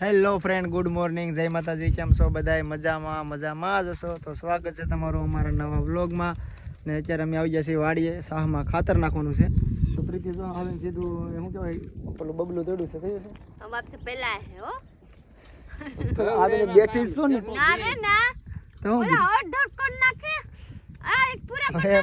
Hello friend good morning જય માતાજી. કેમ છો બધા મજામાં? મજામાં જ હશો? તો સ્વાગત છે તમારું અમારા નવા વ્લોગમાં. ને અત્યારે અમે આવી ગયા છીએ વાડીએ. સાહમાં ખાતર નાખવાનું છે. તો પ્રીતિ જો હવે સીધું શું કહેવાય? પેલું બબલું તેડું છે. કયું છે? અમારે પહેલા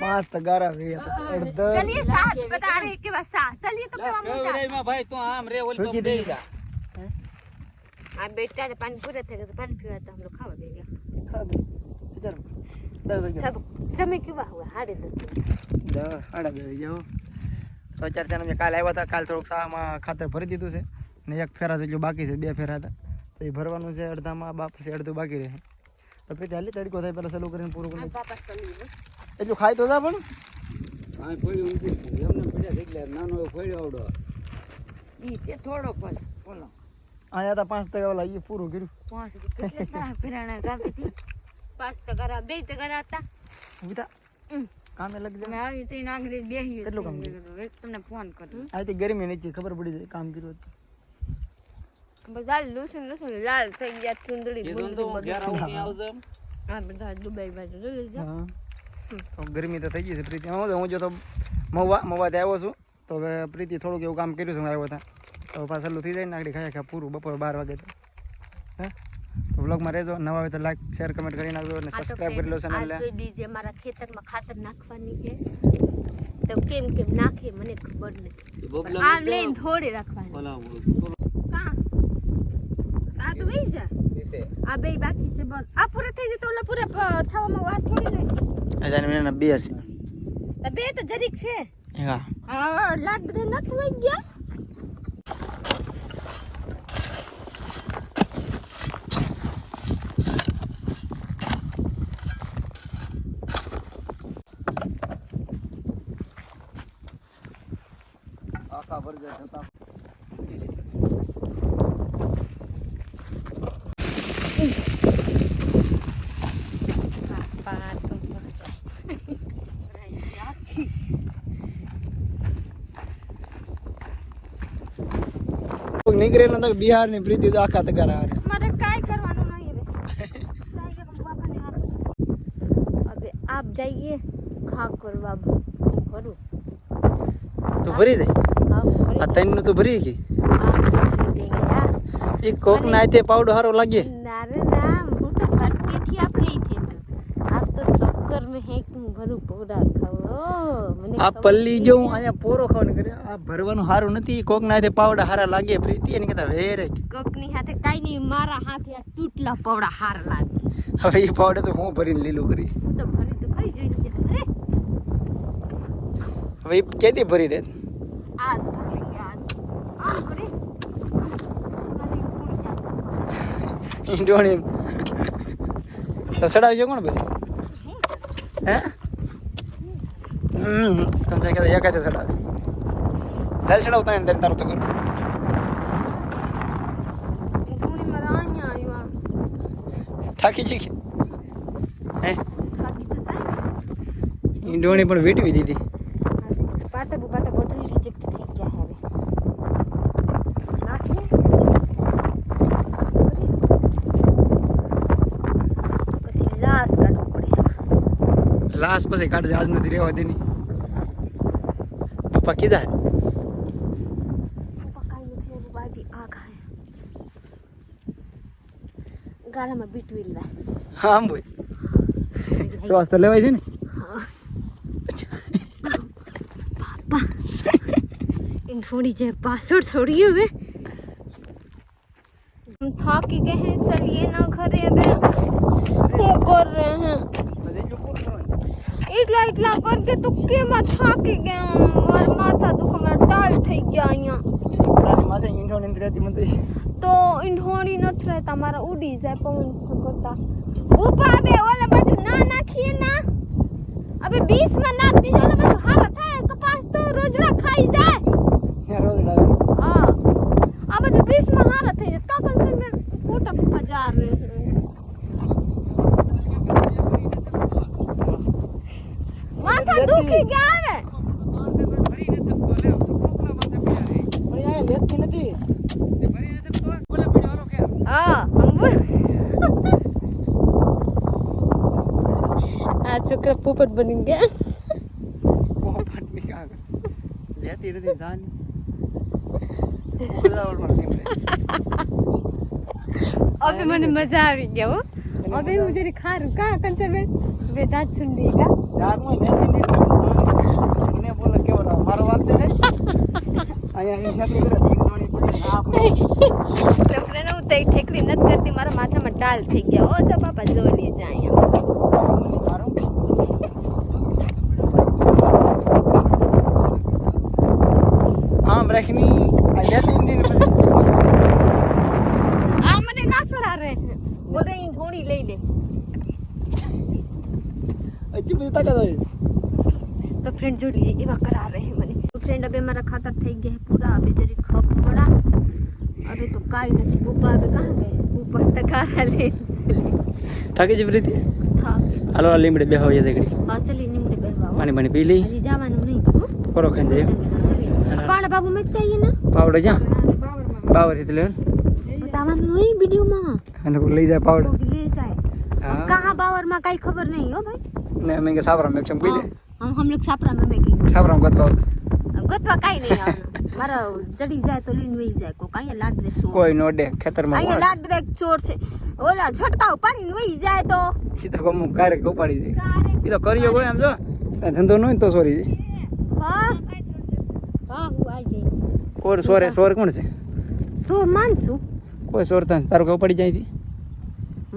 પાંચ તગારા ભાઈ? તો આમ રે ઓલ આ બેટા ને પાણી પૂરા થઈ ગયા તો પાણી પીવા તો હમ ખાવા ગઈ ગયા તમે કેવા હોય? હારે સાડા દસ જાઓ તો ચાર ચાર અમે કાલે આવ્યા હતા. કાલ થોડુંક સામાં ખાતર ભરી દીધું છે. ને એક ફેરા જેટલું બાકી છે બે ફેરા હતા. તો એ ભરવાનું છે અડધામાં બાપ છે અડધું બાકી રહે. તો પછી હાલી તડકો થાય પહેલાં સલું કરીને પૂરું કરી એટલું ખાય તો હતા પણ. હા ફોડ્યું એમને પડ્યા નાનો ફોડ્યો આવડો. એ છે થોડો પણ બોલો. અહીંયા તા પાંચ ટકા લાગી પૂરું કર્યું. પાંચ કેટલા ઘરાણા કાપી પાંચ ટકા બે ટકા હતા. ઉતા કામે લાગજો મે આવી તો નાગરી બેહી કેટલું કામ કર્યું? એક તમને ફોન કર્યો આ તો ગરમી નથી ખબર પડી જાય કામ કર્યું હતું. બધા લૂસન લૂસન લાલ થઈ ગયા ચુંદડી એ તો ઘેર આવું આવજો આ બધા દુબઈ બાજુ જોઈ લેજો. હા. તો ગરમી તો થઈ ગઈ છે પ્રીતિ. હું જો તો મવા મવા આવ્યો છું. તો હવે પ્રીતિ થોડુંક એવું કામ કર્યું છે આવ્યો હતા તો પાછળ ચાલુ થઈ જાય ને આગળ ખાયા ખા પૂરું બપોર બાર વાગે તો. હે? તો રહેજો નવા હોય તો લાઈક શેર કમેન્ટ કરી નાખજો અને સબસ્ક્રાઈબ કરી લો ચેનલને આ મારા ખેતરમાં ખાતર નાખવાની છે તો કેમ કેમ નાખે મને ખબર નથી. આમ લઈને થોડી રાખવાની. કા? આ તો વહી જા. આ બે બાકી છે બસ. આ પૂરા થઈ જાય તો ઓલા પૂરા થવામાં વાર થોડી લાગે. બે હશે તો બે તો જરીક છે. હા. લાટ બધા નથી વહી ગયા. હતા તો નીકળે ને તો બિહારની પ્રીતિ તો આખા તગારા આવે મારે કાઈ કરવાનું નહીં હવે. આપ જઈએ ખા કરવા કરું? તો ભરી દે. આ તૈનનું તો ભરી ગઈ. એ કોક ના તે પાવડો હારો લાગે. ના રે રામ તો ઘરતી થી હે ભરું પોરા ખાવ મને પલ્લી જો હું પોરો ખાવાનું કરે આ ભરવાનું હારું નથી. કોક ના તે પાવડા લાગે પ્રીતિ એને કહેતા વેર કોક કાઈ નહીં મારા હાથે આ તૂટલા પાવડા હાર લાગે. હવે એ પાવડો તો હું ભરીને લીલું કરી. હું તો ભરી તો ખરી જોઈને હવે કેદી ભરી દે આજ ઈંડોણી તો સડાવજો કોણ પછી? હે? તમે કહેતા એકાદે સડાવે. દાલ સડાવતા ને તારું તો કરું થાકી છે હે? ઈંડોણી પણ વેટવી દીધી પાટા બુપાટા બધું રિજેક્ટ થઈ ગયા હવે નાખશે પછી લાસ કાઢવું પડે લાસ્ટ પછી કાઢજે આજ નથી રહેવા દેની પપ્પા કીધા હે? પપ્પા કાંઈ નથી એનું બાદી આ ખાય ગાળામાં બીટ વિલવા હા આમ બોય શ્વાસ તો લેવાય છે ને इन थोड़ी देर पासवर्ड छोड़िए હવે हम થાકી गए हैं चलिए ना घरे अबे શું कर रहे हैं એટલા એટલા કરકે તો કેમાં થાકી ગયા? મારા માથા દુખે મારા ટાળ થઈ ગયા અહીંયા. તારી માથે ઈંડોણી નથી રહેતી મને તો ઈંઢોણી નથી રહેતા મારા ઉડી જાય પવન કરતા? ઉપા બે ઓલા બાજુ ના નાખીએ ના. અબે 20 માં નાખ દીજો ઓલા બાજુ હારો થાય કપાસ તો રોજડા ખાઈ જાય ત્યાં રોજ લાવે હા આ બધું બીસમાં હારો થઈ જાય તો કમ સે ફોટા ફોટા જા રહે हैं માથા દુખી ગયા હવે પણ અહીંયા લેતી નથી ભરી નથી તો બોલે પડ્યો હારો કે કે પોપટ બની ગયા પોપટની કાંઈ લેતી નથી જાની ઉડાવળમાં નીકળે. હવે મને મજા આવી ગયા હો હવે હું જરી ખારું કા કંચરબેન બે દાંત સુંડી કા ઝાડમાં લેતી નથી. મને બોલે કેવો લાગે? મારો વાત છે ને? અહીંયા અહીં નકરી કરે તો એક નાની પડી. આ પડી. તમને હું તો ઠેકડી નથી કરતી મારા માથામાં ડાલ થઈ ગયા ઓ જા બાપા જોઈ લેજે અહીંયા મારો. આમ રાખીને આ લેતી નથી ને પછી. આ મને ના સડા રે બોલે ઈ થોડી લઈ લે. હજી બધી તાકાત આવી. તો ફ્રેન્ડ જોડી એવા કરા રહે મને. તો ફ્રેન્ડ હવે મારા ખાતર થઈ ગયા પૂરા. હવે જરી ખપ પડા. હવે તો કાઈ નથી. પપ્પા હવે કાં ગયા? ઉપર તકારા લે થાકી છે પ્રીતિ? હાલો લીમડે બેહો યે દેખડી હાસલી લીમડે બેહવા પાણી પાણી પી લઈ. જવાનું નહીં. બાબુ ખાઈ ખાઈને પાવડાના બાબુ મેકતા ને પાવડો જા. બાવર હિત લેન બતાવા નહીં વિડિયો માં અને લઈ જાય પાવડો. લઈ જાય. કાહા બાવરમાં કાઈ ખબર નહીં હો ભાઈ. ને અમે કે સાપરા મેક છમ કહી દે. હમ હમ લોગ સાપરા માં મેકી સાપરા માં ગતવા ગતવા કાઈ નહીં આવના મારા ચડી જાય તો લઈને વહી જાય કો કાઈ લાડ દે કોઈ નો ડે ખેતરમાં આયા લાડ દે ચોર છે. ઓલા છટકાવ પાણી વહી જાય તો. સીધા કોમ કારે કોપાડી દે. એ તો કર્યો કોઈ આમ જો. ધંધો ન તો સોરી હા. હા હું આવી ગઈ. કોર સોરે સોર કોણ છે? સો માનસુ કોઈ સોર તા તારું કે પડી જાય થી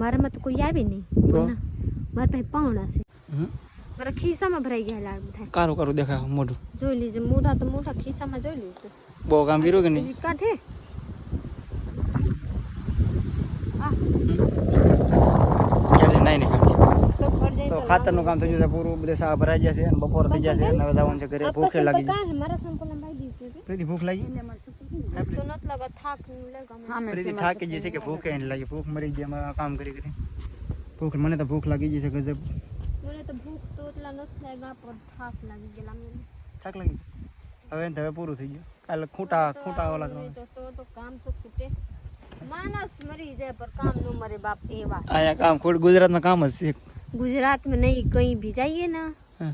મારામાં તો કોઈ આવી નહીં. તો? મારા પાસે પાવણા છે. મારા ખિસ્સામાં ભરાઈ ગયા લાડ થાય કારું કારું દેખાય મોઢું. જોઈ લીજે મોઢા તો મોઢા ખિસ્સામાં જોઈ લીજે. બહુ કામ કર્યું કે નહીં? કાઢે આ ક્યારે નાઈ ને કાઢી તો ઘર જઈને તો તો ખાતરનું કામ થઈ છે પૂરું. બધે શાક ભરાઈ જશે અને બપોર થઈ જશે અને હવે જવાનું છે ઘરે. ભૂખે લાગી પ્રીતિ ભૂખ લાગી? તો થાક થાકી જશે કે ભૂખે નહીં લાગી. ભૂખ મરી ગઈ અમારા કામ કરી કરી. ભૂખ મને તો ભૂખ લાગી જશે ગજબ. મને તો ભૂખ તો એટલા નથી લાગ્યા પણ થાક લાગી ગયેલા મને. થાક લાગી હવે હવે પૂરું થઈ ગયું. કાલે ખૂટા ખૂટા ઓલા. તો તો તો કામ તો ખૂટે. માણસ મરી જાય પર કામ નો મરે બાપ એવા અહીંયા કામ ખોટ ગુજરાતમાં કામ જ છે. ગુજરાત में नहीं कहीं भी जाइए ना હા.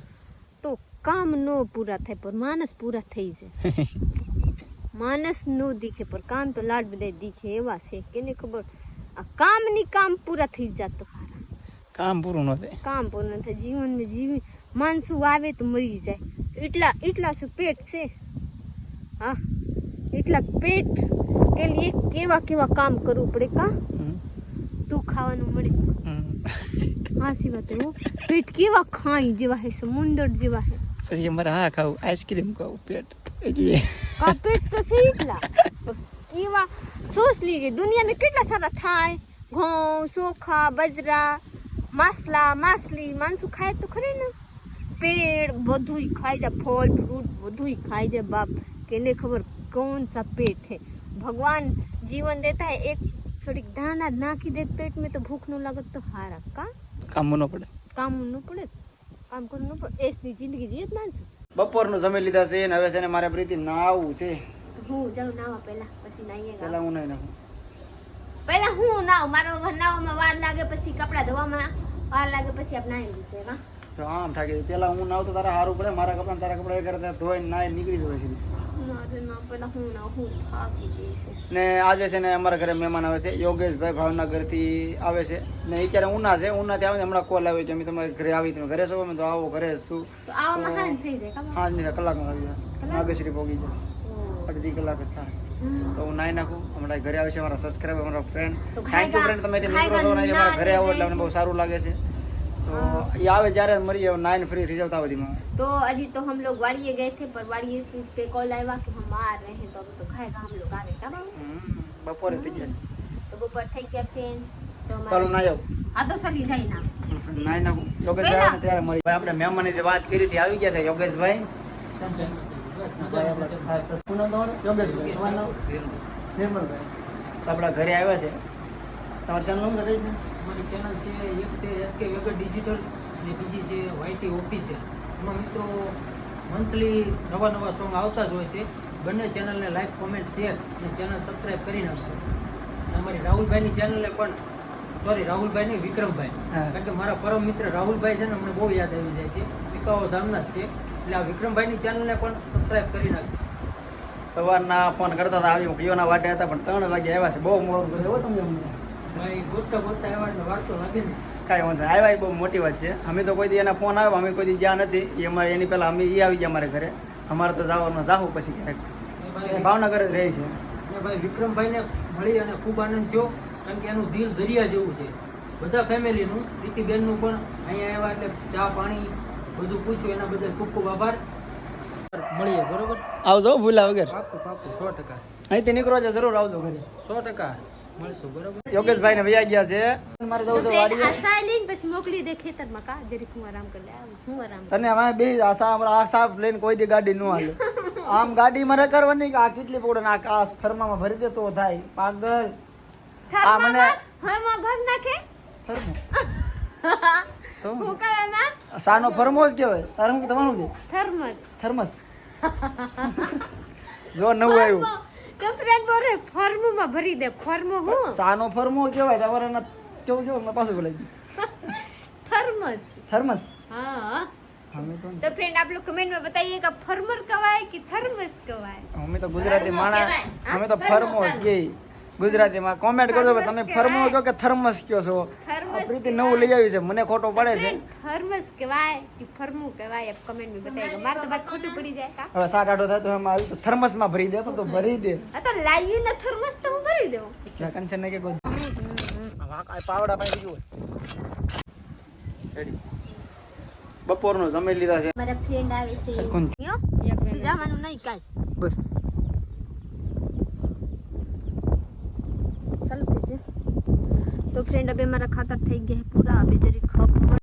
तो काम नो पूरा થાય पर માણસ પૂરા થઈ જાય માણસ નો દીખે પર કામ તો લાડ બધા દીખે એવા છે કેને ખબર આ કામ ની કામ પૂરા થઈ જાતો હારા કામ પૂરું ન થાય કામ પૂરું થાય જીવન ને જીવી માણસું આવે તો મરી જાય એટલા એટલા શું પેટ છે હા એટલા પેટ કે લીએ કેવા કેવા કામ કરવું પડે કા હમ. તું ખાવાનું મળે હમ. હાસી વાત હે હો. પેટ કેવા ખાઈ જેવા હે સમુંદર જેવા હે પછી અમારે હા ખાવું આઈસ્ક્રીમ ખાવું પેટ એ જોઈએ આ પેટ તો છે એટલા કેવા સોચ લીજે દુનિયા में કેટલા સારા થાય ઘઉં ચોખા બજરા માસલા માસલી માણસું ખાય તો ખરી ને પેડ બધુંય ખાઈ જાય ફળ ફ્રૂટ બધુંય ખાઈ જાય બાપ કેને ખબર कौन सा पेट है भगवान जीवन देता है एक થોડીક દાણા જ નાખી દે પેટ में तो भूख न लगत तो हारा का કામ ન પડે. કામ ન પડે કામ કરવું ન પડે. એસની જિંદગી જીએ જ માણસો. બપોરનું જમી લીધા છે ને હવે છે ને મારે પ્રીતિ નાવું છે. હું જાઉં નાવા પહેલા પછી નાઈએ પહેલા હું નહીં નાખું. પહેલા હું નાવ. મારો નાવામાં વાર લાગે પછી કપડા ધોવામાં વાર લાગે પછી આપ નાઈ લીધે કા તો આમ ઠાકી પેલા હું નાવ તો તારા સારું પડે મારા કપડા તારા કપડા એ ધોઈ ધોઈને નાઈ નીકળી જવાય છે ના હું હું છે. આજે છે ને અમારા ઘરે મહેમાન આવે છે. યોગેશભાઈ ભાવનગરથી આવે છે. ને અત્યારે ઉના છે? ઉનાથી આવે હમણાં કોલ આવ્યો કે અમે તમારે ઘરે આવી તમે ઘરે છો? અમે તો આવો ઘરે શું પાંચ મિનિટ કલાકમાં આવી જાય. નાગેશ્રી પોગી જાય. અડધી કલાક જ થાય. તો હું નાઈ નાખું. હમણાં ઘરે આવે છે અમારા સબસ્ક્રાઈબર અમારા ફ્રેન્ડ થેન્ક યુ ફ્રેન્ડ તમે મિત્રો છો ને અમારા ઘરે આવો એટલે અમને બહુ સારું લાગે છે. તો એ આવે જ્યારે મરી જાવ નાઈન ફ્રી થઈ જાવ બધીમાં तो अजी तो हम लोग वाड़िए गए थे पर वाड़िए से पे कॉल आया कि हम आ रहे हैं तो अभी तो खाएगा हम लोग आ गए क्या बाबू હમ, બપોરે થઈ જશે तो वो पर થઈ ગયા ફેન તો ચાલો हमारे ના જાવ આ તો સલી જાય ના નાઈ નાખું યોગેશભાઈ આવે ને ત્યારે મળી ભાઈ આપણે મહેમાનની જે વાત કરી હતી આવી ગયા છે યોગેશભાઈ ભાઈ આપણે ખાસ શું નામ તમારું? યોગેશભાઈ તમારું નામ? નિર્મલભાઈ તો આપણા ઘરે આવ્યા છે તમારી ચેનલ શું છે કઈ છે અમારી ચેનલ છે એક છે એસકે વેગર ડિજિટલ અને બીજી છે વાયટી ઓફિશિયલ એમાં મિત્રો મંથલી નવા નવા સોંગ આવતા જ હોય છે. બંને ચેનલને લાઈક કોમેન્ટ શેર અને ચેનલ સબસ્ક્રાઈબ કરી નાખજો. અમારી રાહુલભાઈની ચેનલને પણ સોરી રાહુલભાઈ નહીં વિક્રમભાઈ. કારણ કે મારા પરમ મિત્ર રાહુલભાઈ છે ને અમને બહુ યાદ આવી જાય છે. પીપાઓ ધામના જ છે. એટલે આ વિક્રમભાઈની ચેનલને પણ સબસ્ક્રાઈબ કરી નાખજો. સવારના ફોન કરતા હતા આવી કયોના વાટે હતા પણ ત્રણ વાગે આવ્યા છે. બહુ મોડું કર્યો તમે અમને. ભાઈ ગોતતા ગોતતા એટલે વાર્તો લાગે ને કાંઈ વાંધો. આવ્યા એ બહુ મોટી વાત છે. અમે તો કોઈ દી એના ફોન આવ્યો અમે કોઈ દી જ્યાં નથી. એ અમારે એની પહેલાં અમે એ આવી ગયા અમારે ઘરે. અમારે તો જવાનું જાવું પછી ક્યારેક. ભાવનગર જ રહે છે. ભાઈ વિક્રમભાઈને મળી અને ખૂબ આનંદ થયો કારણ કે એનું દિલ દરિયા જેવું છે. બધા ફેમિલીનું પ્રીતિબેનનું પણ અહીંયા આવ્યા એટલે ચા પાણી બધું પૂછ્યું એના બદલ ખૂબ ખૂબ આભાર. મળીએ બરોબર? આવજો ભૂલા વગર. પાકું પાકું સો ટકા. અહીંથી નીકળો છે જરૂર આવજો ઘરે. સો ટકા. યોગેશભાઈ ને વૈયા ગયા છે. મારે જવું તો છે વાડીએ. આ લઈને પછી મોકલી દે ખેતરમાં. કા? જરીક હું આરામ કરી લે હું આરામ તને હવે બે આશા અમારા આશા લઈને કોઈ દી ગાડી ન હાલે. આમ ગાડી મારે કરવાની કે આ કેટલી પોડે આ આ ફરમામાં ભરી દે તો થાય. પાગલ. આ મને- હમાં ભર નાખે? ફરમો. તો હું કહે ના સાનો ફરમો જ કહેવાય. તારું કે તમારું છે? થર્મસ. થર્મસ. જો નવું આવ્યું. કકડાન બોરે ફોર્મમાં ભરી દે ફર્મ હું? સાનો ફોર્મ કેવાય તમારે ના કેવું કેવું ના પાછું બોલાય થર્મસ. થર્મસ? હા. તો ફ્રેન્ડ આપ લોકો કમેન્ટમાં બતાઈએ કે ફર્મર કવાય કે થર્મસ કહેવાય અમે તો ગુજરાતી માણા અમે તો ફર્મો જ ગુજરાતીમાં કોમેન્ટ કરજો તમે ફર્મો છો કે થર્મસ કયો છો? પ્રીતિ નવું લઈ આવી છે મને ખોટો પડે છે. થર્મસ કહેવાય કે ફર્મો કહેવાય કમેન્ટમાં બતાવી મારે તો બાદ ખોટું પડી જાય. હવે સાત આઠો થાય તો એમાં આવી તો થર્મસમાં ભરી દે તો ભરી દે. આ તો લાવી ને થર્મસ તો હું ભરી દેવું ચકન છે ને કે ગોદ પાવડા પાઈ બીજું રેડી બપોરનો જમી લીધા છે. મારા ફ્રેન્ડ આવે છે. કોણ જમવાનું નહીં કાઈ. બસ. તો ફ્રેન્ડ હવે મારા ખાતર થઈ ગયા પૂરા હવે જરી